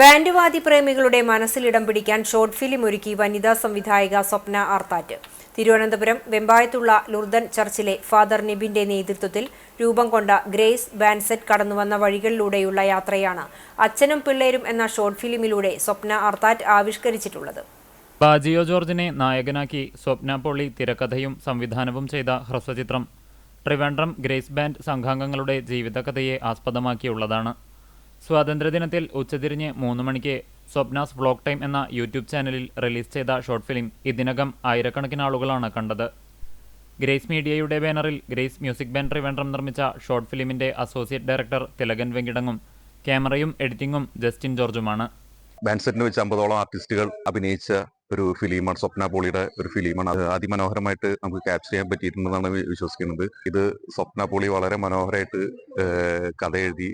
Band വാദി പ്രേമികളുടെ മനസ്സിലിടം പിടിക്കാൻ short film ഒരുക്കി വനിതാ സംവിധായിക സ്വപ്ന ആർത്താറ്റ്. തിരുവനന്തപുരം വെമ്പായത്തുള്ള ലുർദൻ ചർച്ചിലെ ഫാദർ നിബിന്റെ നേതൃത്വത്തിൽ രൂപം കൊണ്ട ഗ്രേസ് ബാൻസെറ്റ് കടന്നുവന്ന വഴികളിലൂടെയുള്ള യാത്രയാണ് അച്ഛനും പിള്ളേരും എന്ന ഷോർട്ട് ഫിലിമിലൂടെ സ്വപ്ന ആർത്താറ്റ് ആവിഷ്കരിച്ചിട്ടുള്ളത്. ബാജിയോ ജോർജിനെ നായകനാക്കി സ്വപ്ന പൊള്ളി തിരക്കഥയും സംവിധാനവും ചെയ്ത ഹ്രസ്വചിത്രം. ട്രിവാൻഡ്രം ഗ്രേസ് ബാൻഡ് സംഘാംഗങ്ങളുടെ ജീവിതകഥയെ ആസ്പദമാക്കിയുള്ളതാണ്. സ്വാതന്ത്ര്യദിനത്തിൽ ഉച്ചതിരിഞ്ഞ് മൂന്ന് മണിക്ക് സ്വപ്നാസ് വ്ളോഗ് ടൈം എന്ന യൂട്യൂബ് ചാനലിൽ റിലീസ് ചെയ്ത ഷോർട്ട് ഫിലിം ഇതിനകം ആയിരക്കണക്കിന് ആളുകളാണ് കണ്ടത്. ഗ്രേസ് മീഡിയയുടെ ബാനറിൽ ഗ്രേസ് മ്യൂസിക് ബാൻഡ് ട്രിവാൻഡ്രം നിർമ്മിച്ച ഷോർട്ട് ഫിലിമിന്റെ അസോസിയേറ്റ് ഡയറക്ടർ തിലകൻ വെങ്കിടങ്ങും ക്യാമറയും എഡിറ്റിംഗും ജസ്റ്റിൻ ജോർജുമാണ്. ബാൻസെറ്റിന് വെച്ച് അമ്പതോളം ആർട്ടിസ്റ്റുകൾ അഭിനയിച്ച ഒരു ഫിലിമാണ് സ്വപ്ന പോളിയുടെ ഒരു ഫിലിമാണ്. അത് അതിമനോഹരമായിട്ട് നമുക്ക് ക്യാപ്ചർ ചെയ്യാൻ പറ്റിയിട്ടുണ്ടെന്നാണ് വിശ്വസിക്കുന്നത്. ഇത് സ്വപ്ന പോളി വളരെ മനോഹരമായിട്ട് കഥ എഴുതി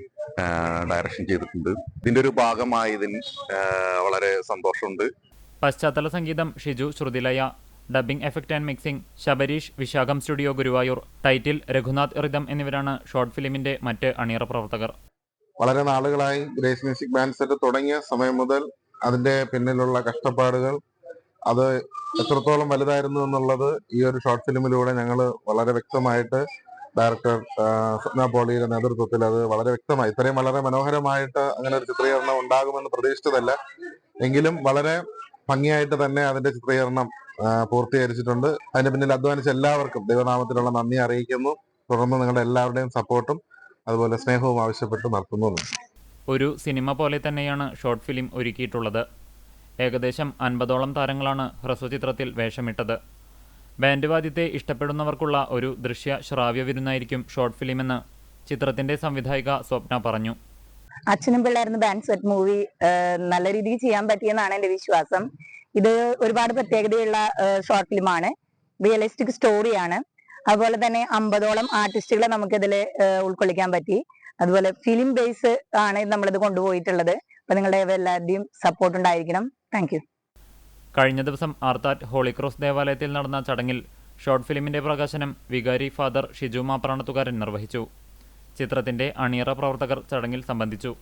ഡയറക്ഷൻ ചെയ്തിട്ടുണ്ട്. ഇതിന്റെ ഒരു ഭാഗമായി ഇതിന് വളരെ സന്തോഷമുണ്ട്. പശ്ചാത്തല സംഗീതം Shiju Shruthilaya. Dubbing effect and mixing Shabareesh Vishakham studio Guruvayur. Title Raghunath Ritham എന്നിവരാണ് ഷോർട്ട് ഫിലിമിന്റെ മറ്റ് അണിയറ പ്രവർത്തകർ. വളരെ നാളുകളായി ഗ്രേസ് മ്യൂസിക് ബാൻഡ് സെറ്റ് തുടങ്ങിയ സമയം മുതൽ അതിന്റെ പിന്നിലുള്ള കഷ്ടപ്പാടുകൾ അത് എത്രത്തോളം വലുതായിരുന്നു എന്നുള്ളത് ഈ ഒരു ഷോർട്ട് ഫിലിമിലൂടെ ഞങ്ങൾ വളരെ വ്യക്തമായിട്ട് ഡയറക്ടർ സ്വപ്ന പോളിയുടെ നേതൃത്വത്തിൽ അത് വളരെ വ്യക്തമായി ഇത്രയും വളരെ മനോഹരമായിട്ട് അങ്ങനെ ഒരു ചിത്രീകരണം ഉണ്ടാകുമെന്ന് പ്രതീക്ഷിച്ചതല്ല. എങ്കിലും വളരെ ഭംഗിയായിട്ട് തന്നെ അതിന്റെ ചിത്രീകരണം പൂർത്തീകരിച്ചിട്ടുണ്ട്. അതിന്റെ പിന്നിൽ അധ്വാനിച്ച എല്ലാവർക്കും ദൈവനാമത്തിലുള്ള നന്ദി അറിയിക്കുന്നു. തുടർന്ന് നിങ്ങളുടെ എല്ലാവരുടെയും സപ്പോർട്ടും അതുപോലെ സ്നേഹവും ആവശ്യപ്പെട്ട് നടത്തുന്നു ഒരു സിനിമ പോലെ തന്നെയാണ് ഷോർട്ട് ഫിലിം ഒരുക്കിയിട്ടുള്ളത്. ഏകദേശം അൻപതോളം താരങ്ങളാണ് ഹ്രസ്വചിത്രത്തിൽ വേഷമിട്ടത്. ബാൻഡ് വാദ്യത്തെ ഇഷ്ടപ്പെടുന്നവർക്കുള്ള ഒരു ദൃശ്യ ശ്രാവ്യ വിരുന്നായിരിക്കും ഷോർട്ട് ഫിലിമെന്ന് ചിത്രത്തിന്റെ സംവിധായിക സ്വപ്ന പറഞ്ഞു. അച്ഛനും പിള്ളേർന്ന് ബാൻഡ് സെറ്റ് മൂവി നല്ല രീതിയിൽ ചെയ്യാൻ പറ്റിയെന്നാണ് എന്റെ വിശ്വാസം. ഇത് ഒരുപാട് പ്രത്യേകതയുള്ള ഷോർട്ട് ഫിലിമാണ്. റിയലിസ്റ്റിക് സ്റ്റോറിയാണ്. അതുപോലെ തന്നെ അമ്പതോളം ആർട്ടിസ്റ്റുകളെ നമുക്കിതിൽ ഉൾക്കൊള്ളിക്കാൻ പറ്റി. അതുപോലെ ഫിലിം ബേസ് ആണ് നമ്മളിത് കൊണ്ടുപോയിട്ടുള്ളത്. അപ്പൊ നിങ്ങളുടെ എല്ലാവരുടെയും സപ്പോർട്ട് ഉണ്ടായിരിക്കണം. താങ്ക് കഴിഞ്ഞ ദിവസം ആർത്താറ്റ് ഹോളിക്രോസ് ദേവാലയത്തിൽ നടന്ന ചടങ്ങിൽ ഷോർട്ട് ഫിലിമിന്റെ പ്രകാശനം വികാരി ഫാദർ ഷിജു മാപ്രാണത്തുകാരൻ നിർവഹിച്ചു. ചിത്രത്തിന്റെ അണിയറ പ്രവർത്തകർ ചടങ്ങിൽ സംബന്ധിച്ചു.